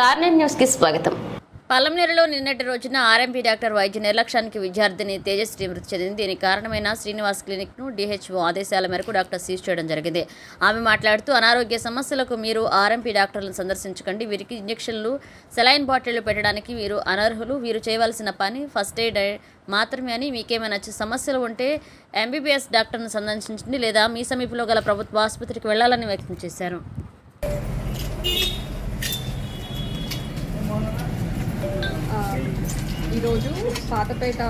Star న్యూస్కి స్వాగతం. పల్లంనేరులో నిన్నటి రోజున ఆర్ఎంపీ డాక్టర్ వైద్య నిర్లక్ష్యానికి విద్యార్థిని తేజశ్రీ మృతి చెందింది. దీనికి కారణమైన శ్రీనివాస్ క్లినిక్ను డిహెచ్ఓ ఆదేశాల మేరకు డాక్టర్ సీజ్ చేయడం జరిగింది. ఆమె మాట్లాడుతూ అనారోగ్య సమస్యలకు మీరు ఆర్ఎంపీ డాక్టర్లను సందర్శించకండి. వీరికి ఇంజెక్షన్లు సెలైన్ బాటిళ్ళు పెట్టడానికి వీరు అనర్హులు. వీరు చేయవలసిన పని ఫస్ట్ ఎయిడ్ మాత్రమే అని మీకేమైనా సమస్యలు ఉంటే ఎంబీబీఎస్ డాక్టర్ను సందర్శించండి లేదా మీ సమీపంలో గల ప్రభుత్వ ఆసుపత్రికి వెళ్ళాలని వ్యక్తం చేశారు. ఈరోజు పాతపేట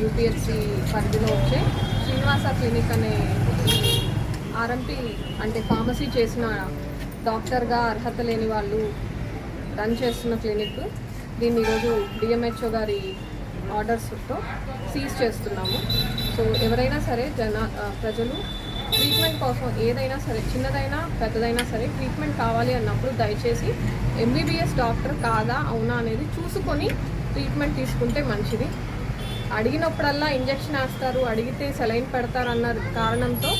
యూపీఎస్సి పరిధిలో వచ్చే శ్రీనివాస క్లినిక్ అనే ఆర్ఎంపీ అంటే ఫార్మసీ చేసిన డాక్టర్గా అర్హత లేని వాళ్ళు రన్ చేస్తున్న క్లినిక్. దీన్ని ఈరోజు డిఎంహెచ్ఓ గారి ఆర్డర్స్తో సీజ్ చేస్తున్నాము. సో ఎవరైనా సరే జన ప్రజలు ట్రీట్మెంట్ కోసం ఏదైనా సరే చిన్నదైనా పెద్దదైనా సరే ట్రీట్మెంట్ కావాలి అన్నప్పుడు దయచేసి ఎంబీబీఎస్ డాక్టర్ కాదా అవునా అనేది చూసుకొని ట్రీట్మెంట్ తీసుకుంటే మంచిది. అడిగినప్పుడల్లా ఇంజెక్షన్ వేస్తారు అడిగితే సెలైన్ పెడతారు అన్న కారణంతో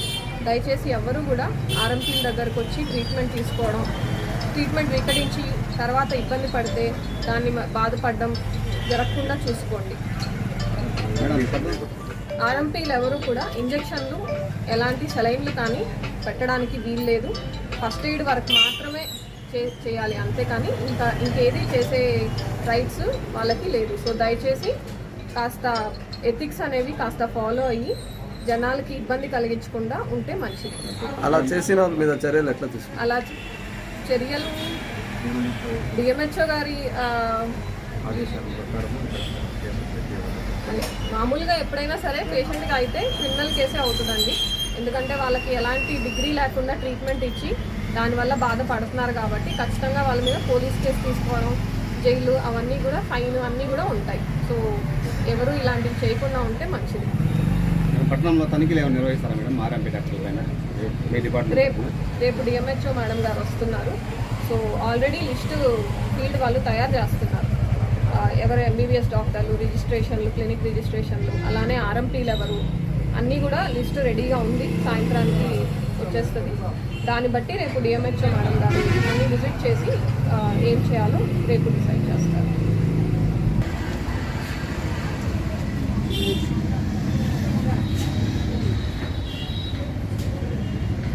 దయచేసి ఎవరు కూడా ఆర్ఎంపీల దగ్గరకు వచ్చి ట్రీట్మెంట్ తీసుకోవడం ట్రీట్మెంట్ వికటించి తర్వాత ఇబ్బంది పడితే దాన్ని బాధపడడం జరగకుండా చూసుకోండి. ఆర్ఎంపీలు ఎవరు కూడా ఇంజెక్షన్లు ఎలాంటి సెలైన్లు కానీ పెట్టడానికి వీలు లేదు ఫస్ట్ ఎయిడ్ వరకు మాత్రమే చే చేయాలి అంతేకాని ఇంకా ఇంకేది చేసే రైట్స్ వాళ్ళకి లేదు. సో దయచేసి కాస్త ఎథిక్స్ అనేవి కాస్త ఫాలో అయ్యి జనాలకి ఇబ్బంది కలిగించకుండా ఉంటే మంచిది. అలా చేసిన మీద చర్యలు ఎట్లా తీసుకుంటారు అలా చర్యలు డిఎంహెచ్ఓ గారి మామూలుగా ఎప్పుడైనా సరే పేషెంట్కి అయితే క్రిమినల్ కేసే అవుతుందండి. ఎందుకంటే వాళ్ళకి ఎలాంటి డిగ్రీ లేకుండా ట్రీట్మెంట్ ఇచ్చి దానివల్ల బాధపడుతున్నారు కాబట్టి ఖచ్చితంగా వాళ్ళ మీద పోలీస్ కేసు తీసుకోవడం జైలు అవన్నీ కూడా ఫైన్ అన్నీ కూడా ఉంటాయి. సో ఎవరు ఇలాంటివి చేయకుండా ఉంటే మంచిది. పట్టణంలో తనిఖీలు ఏమైనా నిర్వహిస్తారా మేడం? ఆర్ఎంపీ రేపు రేపు డిఎంహెచ్ఓ మేడం గారు వస్తున్నారు. సో ఆల్రెడీ లిస్ట్ ఫీల్డ్ వాళ్ళు తయారు చేస్తున్నారు. ఎవరు ఎంబీబీఎస్ డాక్టర్లు రిజిస్ట్రేషన్లు క్లినిక్ రిజిస్ట్రేషన్లు అలానే ఆర్ఎంపీలు ఎవరు అన్నీ కూడా లిస్ట్ రెడీగా ఉంది. సాయంత్రానికి వచ్చేస్తుంది. దాన్ని బట్టి రేపు డిఎంహెచ్ఓ మేడం గారు అన్ని విజిట్ చేసి ఏం చేయాలో రేపు డిసైడ్ చేస్తారు.